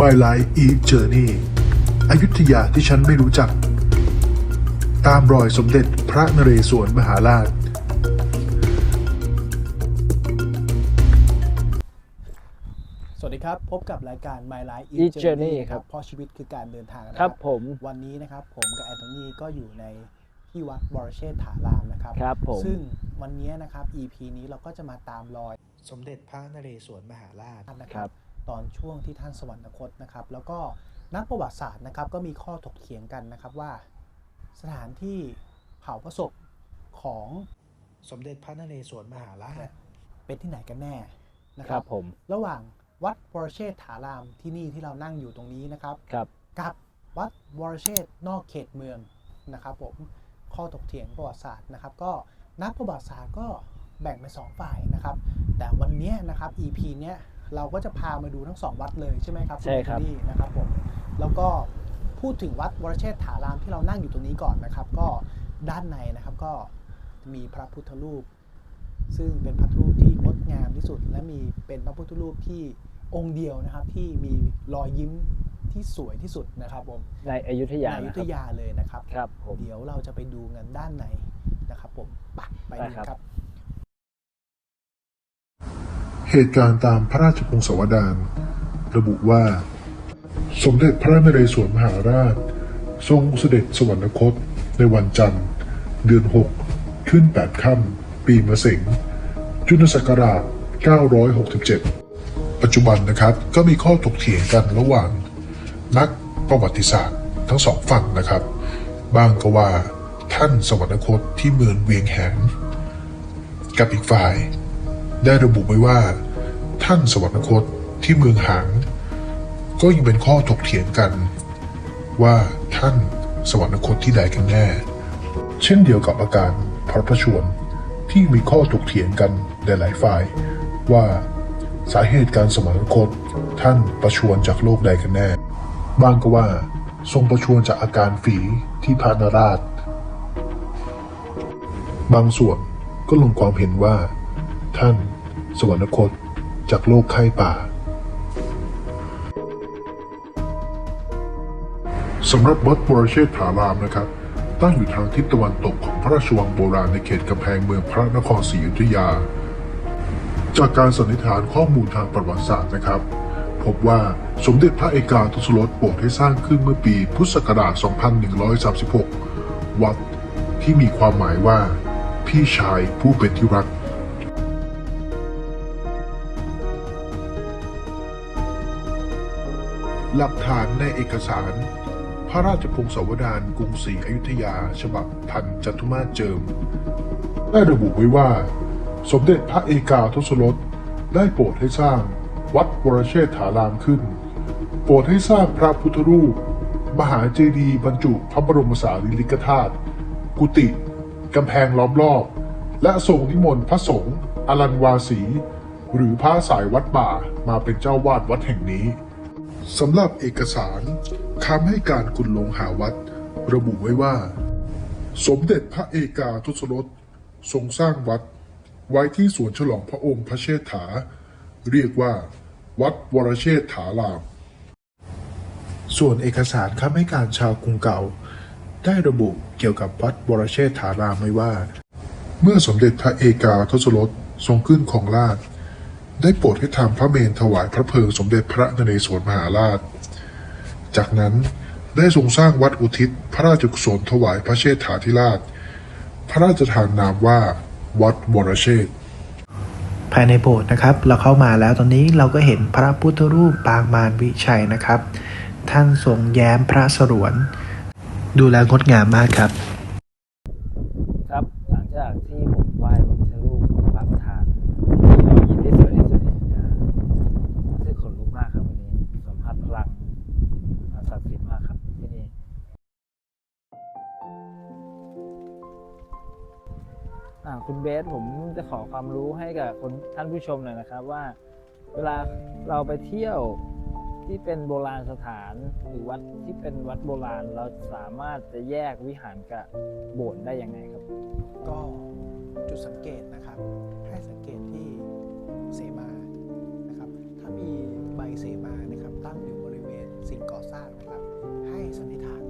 My Life Eve Journey อยุธยาที่ฉันไม่รู้จัก ตามรอยสมเด็จพระนเรศวรมหาราช สวัสดีครับ พบกับรายการ My Life Each Each Journey Journey ครับ เพราะชีวิตคือการเดินทางนะคครัรับบผม วันนี้นะครับผมกับแอนโทนีก็อยู่ในที่วัดบรเชษฐารามนะครับ ครับผม ซึ่งวันนี้นะครับ EP นี้เราก็จะมาตามรอยสมเด็จพระนเรศวรมหาราชนะคครัรับ บ ตอนช่วงที่ท่านสวรรคตนะครับ แล้วก็นักประวัติศาสตร์นะครับ ก็มีข้อถกเถียงกันนะครับว่า สถานที่เผาพระศพของสมเด็จพระนเรศวรมหาราชเป็นที่ไหนกันแน่นะคครัรับบผมระหว่างวัดวรเชษฐารามที่นี่ที่เรานั่งอยู่ตรงนี้นะครับครับกับวัดวรเชษนอกเขตเมืองนะครับผมข้อถกเถียงประวัติศาสตร์นะครับ ก็นักประวัติศาสตร์ก็แบ่งเป็นสองฝ่ายนะครับ แต่วันเนี้ยนะครับ EP เนี้ย เราก็จะพามาดูทั้งสองวัดเลยใช่ไหมครับณใช่ครับแอนโทนี่นะครับผมแล้วก็พูดถึงวัดวรเชษฐารามที่เรานั่งอยู่ตรงนี้ก่อนนะครับ ก็ด้านในนะครับก็มีพระพุทธรูป ซึ่งเป็นพระพุทธรูปที่งดงามที่สุด และมีเป็นพระพุทธรูปที่องค์เดียวนะครับ ที่มีรอยยิ้มที่สวยที่สุดนะครับผมในอยุธในยาอยุนะคธรับยาเลยนะครับครับผมเดี๋ยวเราจะไปดูกันด้านในนะครับผมไปไปไปดูครับครับ เหตุการณ์ตามพระราชพงศาวดารระบุว่า สมเด็จพระนเรศวรมหาราช ทรงเสด็จสวรรคตในวันจันทร์ เดือน 6 ขึ้น 8 ค่ำปีมะเสงจุลศักราช 967 ปัจจุบันนะครับก็มีข้อถกเถียงกันระหว่าง นักประวัติศาสตร์ทั้งสองฝั่งนะครับ บางก็ว่าท่านสวรรคตที่เมืองเวียงแหงกับอีกฝ่าย ได้ระบุไว้ว่า ท่านสวรรคตที่เมืองหาง ก็ยังเป็นข้อถกเถียงกัน ว่าท่านสวรรคตที่ใดกันแน่ เช่นเดียวกับอาการพระประชวรที่มีข้อถกเถียงกันในหลายฝ่าย ว่าสาเหตุการสวรรคตท่านประชวรจากโลกใดกันแน่ บางก็ว่า ทรงประชวรจากอาการฝีที่พระนราช บางส่วนก็ลงความเห็นว่า ท่าน สวรรคตจากโลกไข้ป่าสำหรับวัดบรเชษฐารามนะครับ ตั้งอยู่ทางทิศตะวันตกของพระราชวังโบราณในเขตกำแพงเมืองพระนครศรีอยุธยา จากการสันนิษฐานข้อมูลทางประวัติศาสตร์นะครับ พบว่าสมเด็จพระเอกาทศรถโปรดให้สร้างขึ้นเมื่อปีพุทธศักราช 2136 วัดที่มีความหมายว่า พี่ชายผู้เป็นที่รัก หลักฐานในเอกสาร พระราชพงศาวดารกรุงศรีอยุธยา ฉบับพันจัตุมาเจิม ได้ระบุไว้ว่า สมเด็จพระเอกาทศรถได้โปรดให้สร้างวัดวรเชษฐารามขึ้น โปรดให้สร้างพระพุทธรูป มหาเจดีย์บรรจุพระบรมสารีริกธาตุกุฏิกำแพงล้อมรอบ และทรงนิมนต์พระสงฆ์อรันวาสี หรือพระสายวัดป่ามาเป็นเจ้าวาดวัดแห่งนี้ สำหรับเอกสารคำให้การคุณลงหาวัด ระบุไว้ว่า สมเด็จพระเอกาทศรถทรงสร้างวัด ไว้ที่สวนฉลองพระองค์พระเชษฐา เรียกว่า วัดวรเชษฐาราม ส่วนเอกสารคำให้การชาวกรุงเก่า ได้ระบุเกี่ยวกับวัดวรเชษฐารามไว้ว่า เมื่อสมเด็จพระเอกาทศรถทรงขึ้นของราช ได้โปรดให้ทำพระเมรุถวายพระเพลิงสมเด็จพระนเรศวรมหาราช จากนั้นได้ทรงสร้างวัดอุทิศพระราชกุศลถวายพระเชษฐาธิราช พระราชทานนามว่า วัดวรเชษฐ์ภายในโบสถ์นะครับ เราเข้ามาแล้วตอนนี้เราก็เห็นพระพุทธรูปปางมารวิชัยนะครับ ท่านทรงแย้มพระสรวน ดูแลงดงามมากครับ เบสผมจะขอความรู้ให้กับคนท่านผู้ชมหน่อยนะครับว่า เวลาเราไปเที่ยวที่เป็นโบราณสถานหรือวัดที่เป็นวัดโบราณเราสามารถจะแยกวิหารกับโบสถ์ได้ยังไงครับ ก็จุดสังเกตนะครับ ให้สังเกตที่เสมานะครับ ถ้ามีใบเสมานะครับ ตั้งอยู่บริเวณสิ่งก่อสร้ากนะครับ ให้สันนิษฐาน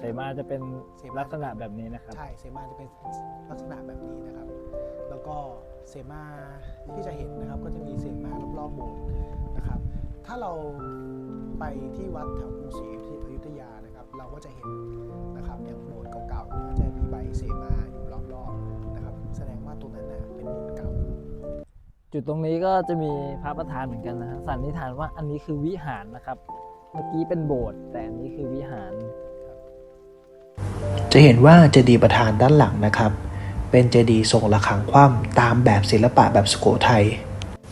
เสมาจะเป็นเสมา ลักษณะแบบนี้นะครับ ใช่เสมาจะเป็นลักษณะแบบนี้นะครับ แล้วก็เสมาที่จะเห็นนะครับ ก็จะมีเสมารอบๆโบสถ์นะครับ ถ้าเราไปที่วัดแถวกรุงศรีอยุธยานะครับ เราก็จะเห็นนะครับอย่างโบสถ์เก่าๆก็จะมีใบเสมาอยู่รอบๆนะครับ แสดงว่าตรงนั้นนะเป็นโบสถ์เก่า จุดตรงนี้ก็จะมีพระประธานเหมือนกันนะฮะสันนิษฐานว่าอันนี้คือวิหารนะครับ เมื่อกี้เป็นโบสถ์แต่อันนี้คือวิหารจะ เห็นว่าเจดีย์ประธานด้านหลังนะครับ เป็นเจดีย์ทรงระฆังคว่ำตามแบบศิลปะแบบสุโขทัย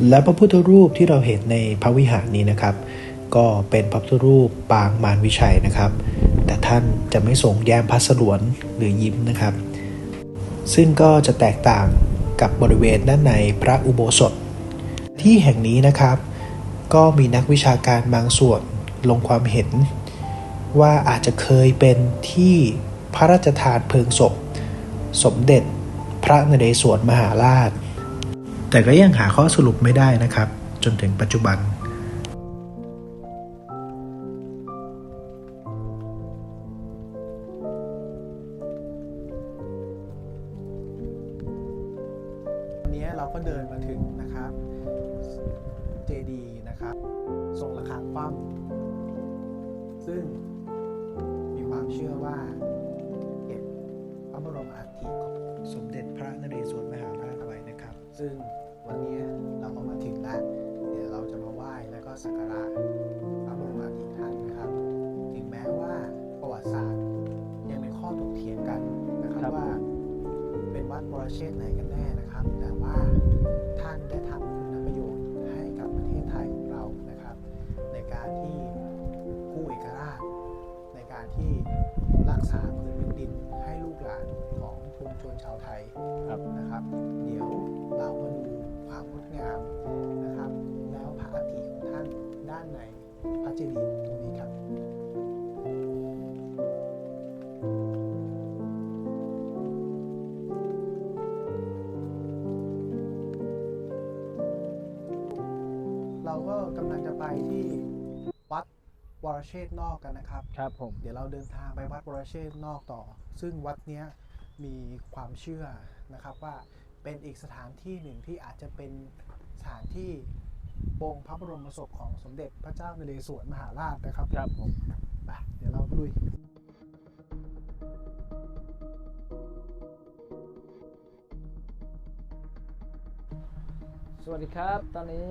และพระพุทธรูปที่เราเห็นในพระวิหารนี้นะครับ ก็เป็นพระพุทธรูปปางมารวิชัยนะครับ แต่ท่านจะไม่ทรงแย้มพระสลวนหรือยิ้มนะครับ ซึ่งก็จะแตกต่างกับบริเวณด้านในพระอุโบสถ ที่แห่งนี้นะครับ ก็มีนักวิชาการบางส่วนลงความเห็น ว่าอาจจะเคยเป็นที่ พระราชทานเพลิงศพ สมเด็จพระนเรศวรมหาราช แต่ก็ยังหาข้อสรุปไม่ได้นะครับ จนถึงปัจจุบันวันนี้เราก็เดินมาถึงนะครับเจดีนะครับทรงระฆังคว่ำซึ่งมีความเชื่อว่า ระบรมอัฐิของสมเด็จพระนเรศวรมหาราชไว้นะครับ ซึ่งวันนี้เราก็มาถึงแล้วเดี๋ยวเราจะมาไหว้แล้วก็สักการะพระบรมอัฐิท่านนะครับ ถึงแม้ว่าประวัติศาสตร์ยังเป็นข้อถกเถียงกันนะครับครับว่า เป็นวัดบรเชษฐ์ไหนกันแน่นะครับ แต่ว่าท่านได้ทำคุณประโยชน์ให้กับประเทศไทยของเรานะครับ ในการที่กู้เอกราช ในการที่รักษาพื้ กหลานของปวงชนชาวไทยครับนะครับ เดี๋ยวเรามาดูความงดงามนะครับ แล้วพระอาทิของท่านด้านในพระเจดีย์ตรงนี้ครับเราก็กำลังจะไปที่วัด วรเชษฐ์นอกกันนะครับ ครับผม เดี๋ยวเราเดินทางไปวัดวรเชษฐ์นอกต่อ ซึ่งวัดเนี้ยมีความเชื่อนะครับว่าเป็นอีกสถานที่หนึ่งที่อาจจะเป็นสถานที่ปรงพระบรมศพของสมเด็จพระเจ้านเรศวรมหาราชนะครับ ครับผมไปเดี๋ยวเราลุยสวัสดีครับ ตอนนี้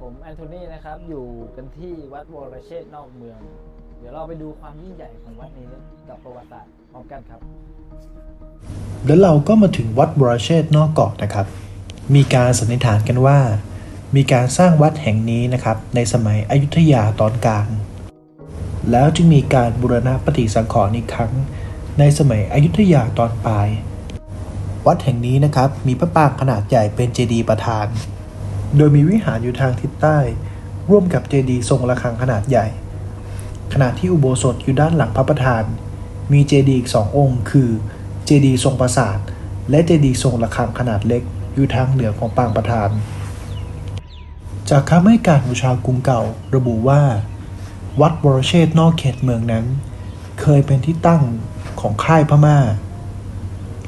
ผมแอนโทนีนะครับ อยู่กันที่วัดวรเชษฐ์นอกเมือง เดี๋ยวเราไปดูความยิ่งใหญ่ของวัดนี้กับประวัติศาสตร์พร้อมกันครับ แล้วเราก็มาถึงวัดบรเชษฐ์นอกเกาะนะครับ มีการสันนิษฐานกันว่า มีการสร้างวัดแห่งนี้นะครับ ในสมัยอยุธยาตอนกลาง แล้วจึงมีการบูรณะปฏิสังขรณ์อีกครั้ง ในสมัยอยุธยาตอนปลาย วัดแห่งนี้นะครับ มีพระปางขนาดใหญ่เป็นเจดีย์ประธาน โดยมีวิหารอยู่ทางทิศใต้ ร่วมกับเจดีย์ทรงระฆังขนาดใหญ่ ขณะที่อุโบสถอยู่ด้านหลังพระประธาน มีเจดีย์อีกสององค์ คือ เจดีย์ทรงปราสาท และเจดีย์ทรงระฆังขนาดเล็ก อยู่ทางเหนือของปางประธาน จากคำให้การของชาวกรุงเก่าระบุว่า วัดวรเชษนอกเขตเมืองนั้น เคยเป็นที่ตั้งของค่ายพม่า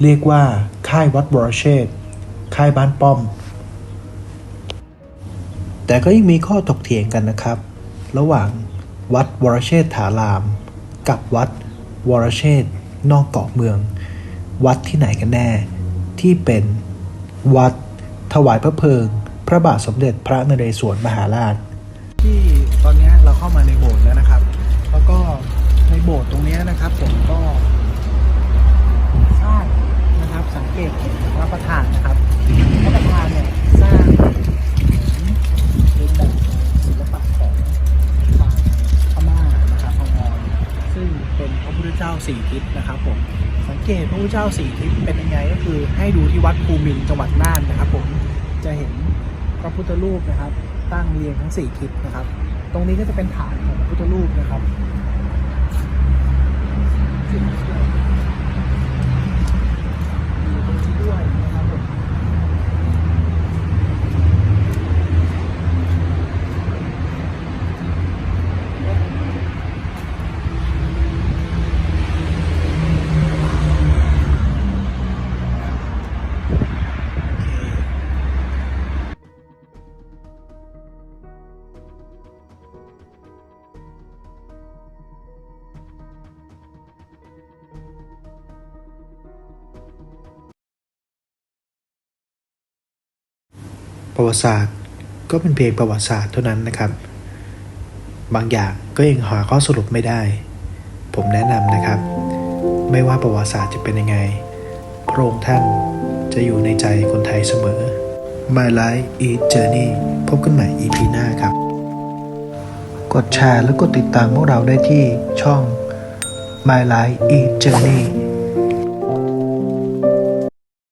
เรียกว่าค่ายวัดวรเชษค่ายบ้านป้อม แต่ก็ยังมีข้อถกเถียงกันนะครับ ระหว่างวัดวรเชษฐาราม กับวัดวรเชษนอกเกาะเมือง วัดที่ไหนกันแน่ ที่เป็นวัดถวายพระเพลิง พระบาทสมเด็จพระนเรศวรมหาราช ที่ตอนนี้เราเข้ามาในโบสถ์แล้วนะครับ แล้วก็ในโบสถ์ตรงนี้นะครับผมก็สร้างนะครับสังเกตเห็นพระประธานนะครับพระประธานเนี่ยสร้างเหมือนเป็นแบบศิลปะของฝั่งพม่านะครับพมรซึ่ง เจ้าสี่ทิศนะครับผมสังเกตพระพุทธเจ้าสี่ทิศเป็นยังไงก็คือให้ดูที่วัดภูมินทร์จังหวัดน่านนะครับ ผมจะเห็นพระพุทธรูปนะครับ ตั้งเรียงทั้งสี่ทิศนะครับ ตรงนี้ก็จะเป็นฐานของพระพุทธรูปนะครับ ประวัติศาสตร์ ก็เป็นเพียงประวัติศาสตร์เท่านั้นนะครับ บางอย่างก็ยังหาข้อสรุปไม่ได้ ผมแนะนำนะครับ ไม่ว่าประวัติศาสตร์จะเป็นยังไง พระองค์ท่านจะอยู่ในใจคนไทยเสมอ My Life is Journey พบกันใหม่ EP หน้าครับ กดแชร์และกดติดตามพวกเราได้ที่ช่อง My Life is Journey